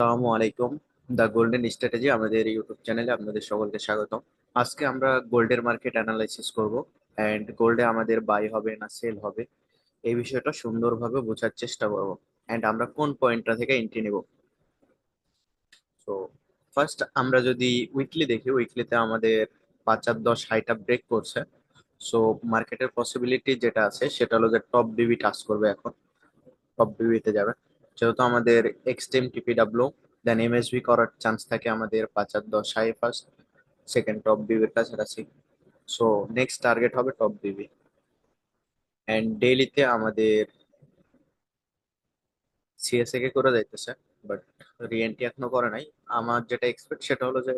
আসসালামু আলাইকুম। The golden strategy আমাদের ইউটিউব চ্যানেলে আপনাদের সকলকে স্বাগত আজকে আমরা গোল্ডের মার্কেট অ্যানালাইসিস করব অ্যান্ড গোল্ডে আমাদের বাই হবে না সেল হবে এই বিষয়টা সুন্দরভাবে বোঝার চেষ্টা করব। অ্যান্ড আমরা কোন পয়েন্টটা থেকে এন্ট্রি নেব? তো ফার্স্ট আমরা যদি উইকলি দেখি উইকলিতে আমাদের পাঁচ আর দশ হাইটা ব্রেক করছে। সো মার্কেটের পসিবিলিটি যেটা আছে, সেটা হলো যে টপ বিবি টাচ করবে এখন। টপ বিবিতে যাবে। যেহেতু আমাদের এক্সট্রিম টিপিডাব্লিউ দেন এমএসভি করার চান্স থাকে আমাদের পাঁচ আর দশ হাই ফার্স্ট সেকেন্ড টপ বিবির কাছাকাছি। সো নেক্সট টার্গেট হবে টপ বিবি অ্যান্ড ডেইলিতে আমাদের সিএসএ কে করে যাইতেছে বাট রিএনটি এখনও করে নাই। আমার যেটা এক্সপেক্ট সেটা হলো যে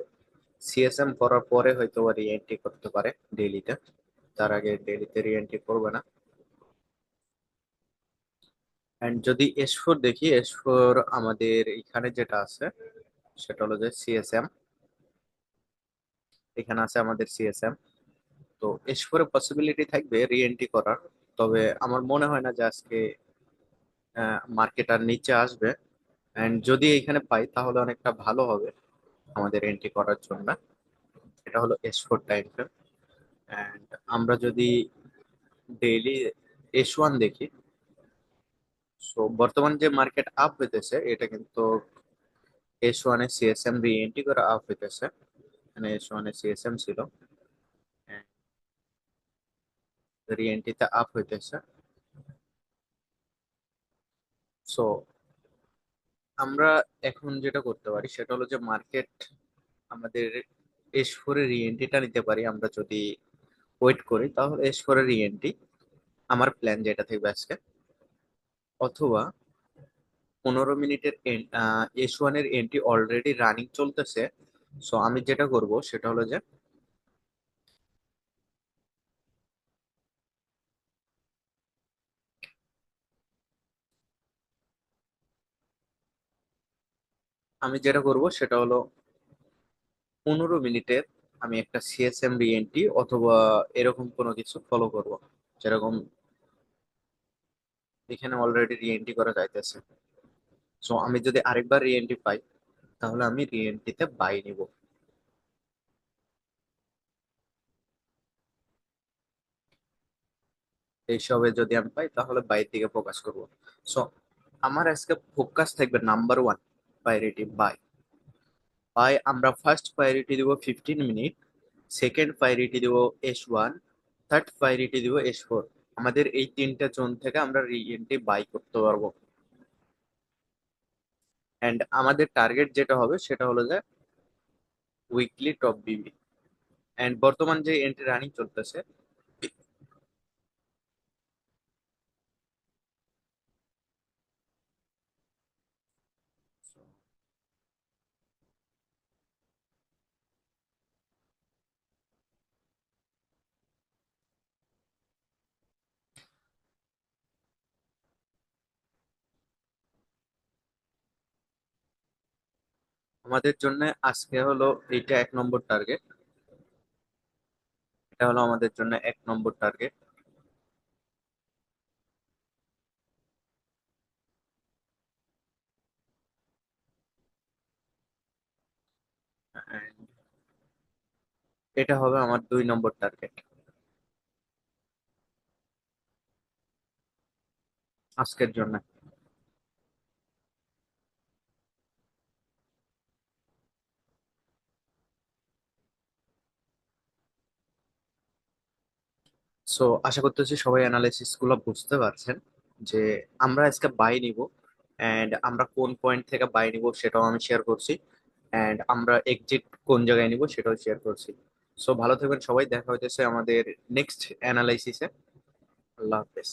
সিএসএম করার পরে হয়তো রিএনটি করতে পারে ডেইলিতে তার আগে ডেইলিতে রিএনটি করবে না। এন্ড যদি এস ফোর দেখি এস ফোর আমাদের এখানে যেটা আছে, সেটা হলো যে সিএসএম এখানে আছে আমাদের সিএসএম তো এস ফোরে পসিবিলিটি থাকবে রিএন্ট্রি করার। তবে আমার মনে হয় না যে আজকে মার্কেট আর নিচে আসবে। এন্ড যদি এখানে পাই, তাহলে অনেকটা ভালো হবে আমাদের এন্ট্রি করার জন্য। এটা হলো S four time frame and আমরা যদি ডেইলি এস ওয়ান দেখি সো বর্তমান যে মার্কেট আপ হইতেছে, এটা কিন্তু এস ওয়ানে সিএসএম রিএন্ট্রি করে আপ হইতেছে। এখানে এস ওয়ানে সিএসএম ছিল। রিএন্ট্রিতে আপ হইতেছে। সো আমরা এখন যেটা করতে পারি, সেটা হলো যে মার্কেট আমাদের এস ফোরের রিএন্ট্রিটা নিতে পারি আমরা যদি ওয়েট করি, তাহলে এস ফোরের রিএন্ট্রি আমার প্ল্যান যেটা থাকবে আজকে অথবা পনেরো মিনিটের এস ওয়ানের এন্ট্রি অলরেডি রানিং চলতেছে। সো আমি যেটা করব সেটা হলো যে আমি যেটা করব সেটা হলো পনেরো মিনিটের আমি একটা সিএসএম রিএন্ট্রি অথবা এরকম কোনো কিছু ফলো করব। যেরকম এখানে অলরেডি রিএন্ট্রি করা যাইতেছে। সো আমি যদি আরেকবার রিএন্ট্রি পাই, তাহলে আমি রিএন্ট্রিতে বাই নিব। এইসবে যদি আমি পাই, তাহলে বাইরের দিকে ফোকাস করব। সো আমার আজকে ফোকাস থাকবে number one priority by by আমরা ফার্স্ট প্রায়োরিটি দিব ফিফটিন মিনিট সেকেন্ড প্রায়োরিটি দিব এস ওয়ান থার্ড প্রায়োরিটি দিব এস ফোর আমাদের এই তিনটা জোন থেকে আমরা রিএন্ট্রি বাই করতে পারব। অ্যান্ড আমাদের টার্গেট যেটা হবে সেটা হলো যে উইকলি টপ বিবি অ্যান্ড বর্তমান যে এন্ট্রি রানিং চলতেছে আমাদের জন্য আজকে হলো এইটা এক নম্বর টার্গেট এটা হলো আমাদের জন্য এক নম্বর টার্গেট এটা হবে আমার দুই নম্বর টার্গেট আজকের জন্য। সো আশা করতেছি সবাই অ্যানালাইসিসগুলো বুঝতে পারছেন যে আমরা আজকে বাই নিব এন্ড আমরা কোন পয়েন্ট থেকে বাই নিব সেটাও আমি শেয়ার করছি এন্ড আমরা এক্সিট কোন জায়গায় নিব সেটাও শেয়ার করছি। সো ভালো থাকবেন সবাই, দেখা হইতেছে আমাদের নেক্সট অ্যানালাইসিসে আল্লাহ হাফেজ।